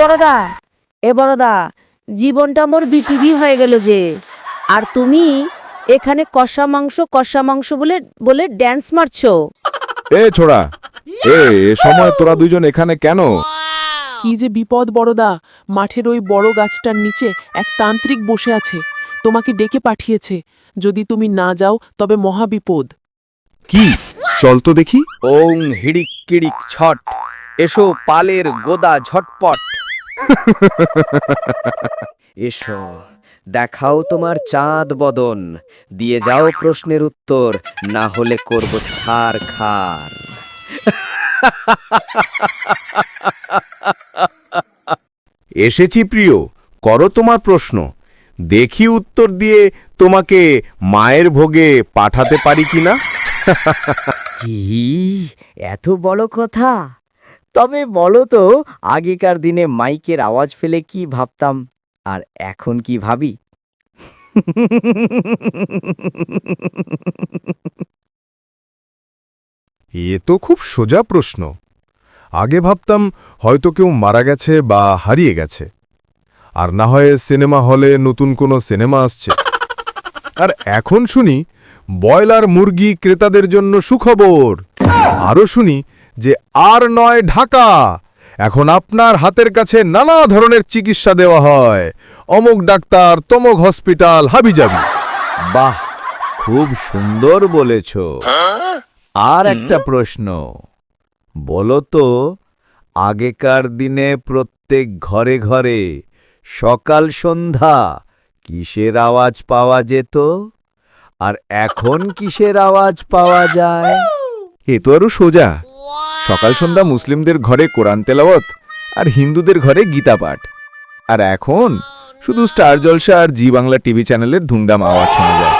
বড়দা এ বড়দা জীবনটা মোর বিপিবি হয়ে গেল যে। আর তুমি এখানে কষা মাংস কষা মাংস বলে বলে ড্যান্স মারছো। এ ছোড়া এ এ সময় তোরা দুজন এখানে কেন? কি যে বিপদ বড়দা মাঠের ওই বড় গাছটার নিচে এক তান্ত্রিক বসে আছে তোমাকে ডেকে পাঠিয়েছে। যদি তুমি না যাও তবে মহা বিপদ। কি? চল তো দেখি। ওং হিড়িক কিড়িক ছট এসো পালের গোদা ঝটপট। এসো দেখাও তোমার চাঁদ বদন। দিয়ে যাও প্রশ্নের উত্তর না হলে করব ছাড় খার। এসেছি প্রিয় করো তোমার প্রশ্ন। দেখি উত্তর দিয়ে তোমাকে মায়ের ভোগে পাঠাতে পারি কিনা? কি? এত বড় কথা? তবে বলো তো, আগেকার দিনে মাইকের আওয়াজ ফেলে কি ভাবতাম? আর এখন কি ভাবি? এ তো খুব সোজা প্রশ্ন। আগে ভাবতাম হয়তো কেউ মারা গেছে বা হারিয়ে গেছে। আর না হয় সিনেমা হলে নতুন কোনো সিনেমা আসছে। আর এখন শুনি বয়লার মুরগি ক্রেতাদের জন্য সুখবর। আরও শুনি যে আর নয় ঢাকা। এখন আপনার হাতের কাছে নানা ধরনের চিকিৎসা দেওয়া হয়। অমুক ডাক্তার তমক হসপিটাল হাবিজাবি। বাহ খুব সুন্দর বলেছ। আর একটা প্রশ্ন বলো তো আগেকার দিনে প্রত্যেক ঘরে ঘরে সকাল সন্ধ্যা কিসের আওয়াজ পাওয়া যেত? আর এখন কিসের আওয়াজ পাওয়া যায়? এ তো আরও সোজা। সকাল সন্ধ্যা মুসলিমদের ঘরে কোরআন তেলাওয়াত আর হিন্দুদের ঘরে গীতা পাঠ আর এখন শুধু স্টার জলসা আর জি বাংলা টিভি চ্যানেলের ধুমধাম আওয়াজ শোনা যায়।